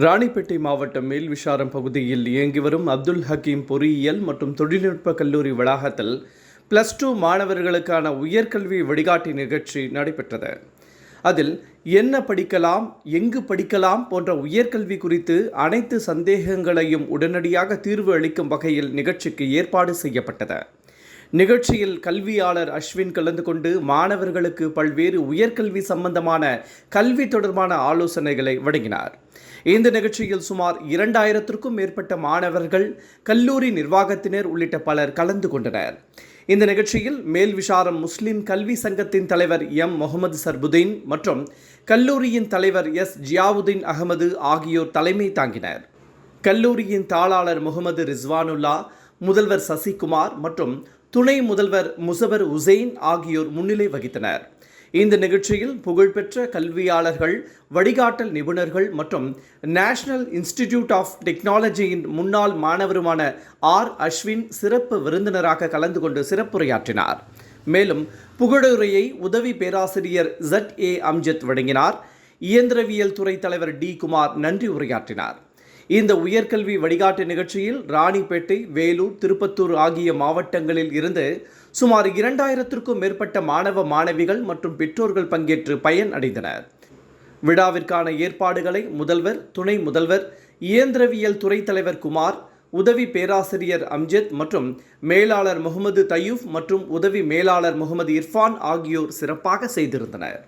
ராணிப்பேட்டை மாவட்டம் மேல்விஷாரம் பகுதியில் இயங்கி வரும் அப்துல் ஹக்கீம் பொறியியல் மற்றும் தொழில்நுட்ப கல்லூரி வளாகத்தில் பிளஸ் டூ மாணவர்களுக்கான உயர்கல்வி வழிகாட்டி நிகழ்ச்சி நடைபெற்றது. அதில் என்ன படிக்கலாம் எங்கு படிக்கலாம் போன்ற உயர்கல்வி குறித்து அனைத்து சந்தேகங்களையும் உடனடியாக தீர்வு அளிக்கும் வகையில் நிகழ்ச்சிக்கு ஏற்பாடு செய்யப்பட்டது. நிகழ்ச்சியில் கல்வியாளர் அஸ்வின் கலந்து கொண்டு மாணவர்களுக்கு பல்வேறு உயர்கல்வி சம்பந்தமான கல்வி தொடர்பான ஆலோசனைகளை வழங்கினார். இந்த நிகழ்ச்சியில் சுமார் இரண்டாயிரத்திற்கும் மேற்பட்ட மாணவர்கள் கல்லூரி நிர்வாகத்தினர் உள்ளிட்ட பலர் கலந்து கொண்டனர். இந்த நிகழ்ச்சியில் மேல் விசாரம் முஸ்லிம் கல்வி சங்கத்தின் தலைவர் எம். முகமது சர்புதீன் மற்றும் கல்லூரியின் தலைவர் எஸ். ஜியாவுதீன் அகமது ஆகியோர் தலைமை தாங்கினர். கல்லூரியின் தாளாளர் முகமது ரிஸ்வானுல்லா முதல்வர் சசிகுமார் மற்றும் துணை முதல்வர் முசவர் உசைன் ஆகியோர் முன்னிலை வகித்தனர். இந்த நிகழ்ச்சியில் புகழ்பெற்ற கல்வியாளர்கள் வழிகாட்டல் நிபுணர்கள் மற்றும் நேஷனல் இன்ஸ்டிடியூட் ஆஃப் டெக்னாலஜியின் முன்னாள் மாணவருமான ஆர். அஸ்வின் சிறப்பு விருந்தினராக கலந்து கொண்டு சிறப்புரையாற்றினார். மேலும் புகழுரையை உதவி பேராசிரியர் ஜட் ஏ அம்ஜத் வழங்கினார். இயந்திரவியல் துறை தலைவர் டி. குமார் நன்றி உரையாற்றினார். இந்த உயர்கல்வி வழிகாட்டு நிகழ்ச்சியில் ராணிப்பேட்டை வேலூர் திருப்பத்தூர் ஆகிய மாவட்டங்களில் இருந்து சுமார் இரண்டாயிரத்திற்கும் மேற்பட்ட மாணவ மாணவிகள் மற்றும் பெற்றோர்கள் பங்கேற்று பயன் அடைந்தனர். விழாவிற்கான ஏற்பாடுகளை முதல்வர் துணை முதல்வர் இயந்திரவியல் துறை தலைவர் குமார் உதவி பேராசிரியர் அம்ஜத் மற்றும் மேலாளர் முகமது தயூப் மற்றும் உதவி மேலாளர் முகமது இர்ஃபான் ஆகியோர் சிறப்பாக செய்திருந்தனர்.